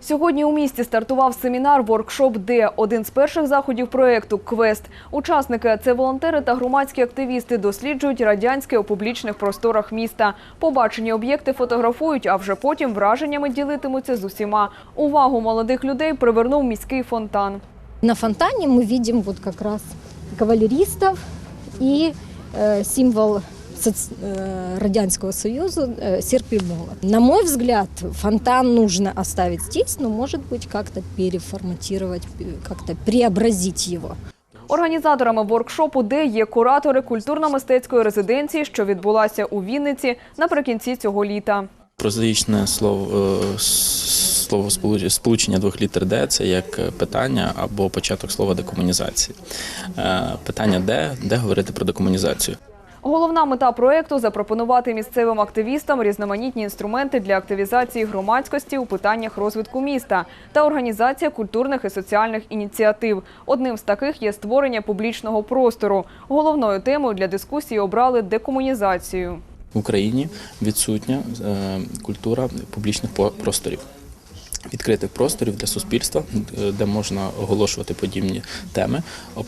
Сьогодні у місті стартував семінар «Воркшоп Д», один з перших заходів проєкту «Квест». Учасники – це волонтери та громадські активісти, досліджують радянське у публічних просторах міста. Побачені об'єкти фотографують, а вже потім враженнями ділитимуться з усіма. Увагу молодих людей привернув міський фонтан. На фонтане мы видим вот как раз кавалеристов и э, символ соц- э, Радянского Союза э, серп и молот. На мой взгляд, фонтан нужно оставить здесь, но, может быть, как-то переформатировать, пе- как-то преобразить его. Організаторами воркшопу «Де» є куратори культурно-мистецької резиденції, що відбулася у Вінниці наприкінці цього літа. Прозаїчне слово, е, слово сполуч- сполучення двох літер Д це як питання або початок слова декомунізації. Е, Питання де, де говорити про декомунізацію. Головна мета проєкту – запропонувати місцевим активістам різноманітні інструменти для активізації громадськості у питаннях розвитку міста та організація культурних і соціальних ініціатив. Одним з таких є створення публічного простору. Головною темою для дискусії обрали декомунізацію. В Україні відсутня е, культура публічних просторів. Відкритих просторів для суспільства, е, де можна оголошувати подібні теми,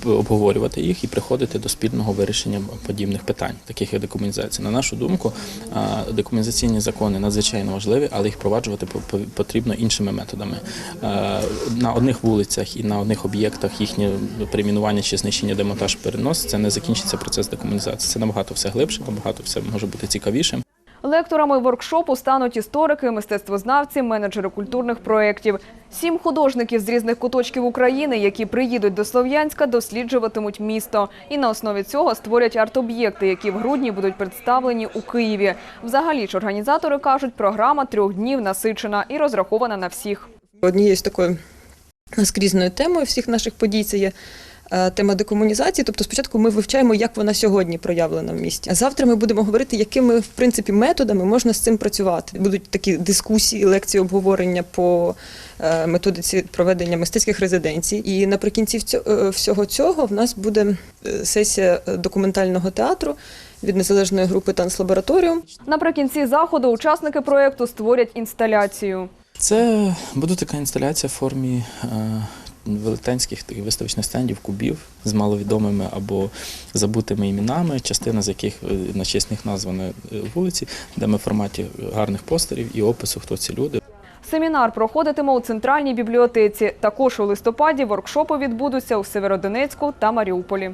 обговорювати їх і приходити до спільного вирішення подібних питань, таких як декомунізація. На нашу думку, е, декомунізаційні закони надзвичайно важливі, але їх впроваджувати по- по- потрібно іншими методами. Е, На одних вулицях і на одних об'єктах їхнє перейменування чи знищення, демонтаж, перенос це не закінчиться процес декомунізації. Це набагато все глибше, набагато все може бути цікавішим. Лекторами воркшопу стануть історики, мистецтвознавці, менеджери культурних проєктів. Сім художників з різних куточків України, які приїдуть до Слов'янська, досліджуватимуть місто. І на основі цього створять арт-об'єкти, які в грудні будуть представлені у Києві. Взагалі ж організатори кажуть, програма трьох днів насичена і розрахована на всіх. Однією з такою наскрізною темою всіх наших подій це є тема декомунізації. Тобто, спочатку ми вивчаємо, як вона сьогодні проявлена в місті. А завтра ми будемо говорити, якими в принципі методами можна з цим працювати. Будуть такі дискусії, лекції, обговорення по е, методиці проведення мистецьких резиденцій. І наприкінці е, всього цього в нас буде е, сесія е, документального театру від незалежної групи Танцлабораторіум. Наприкінці заходу учасники проєкту створять інсталяцію. Це буде така інсталяція в формі е, велетенських таких виставочних стендів, кубів з маловідомими або забутими іменами, частина з яких е, на чесних названа е, вулиці, де ми в форматі гарних постерів і опису, хто ці люди. Семінар проходитиме у центральній бібліотеці. Також у листопаді воркшопи відбудуться у Северодонецьку та Маріуполі.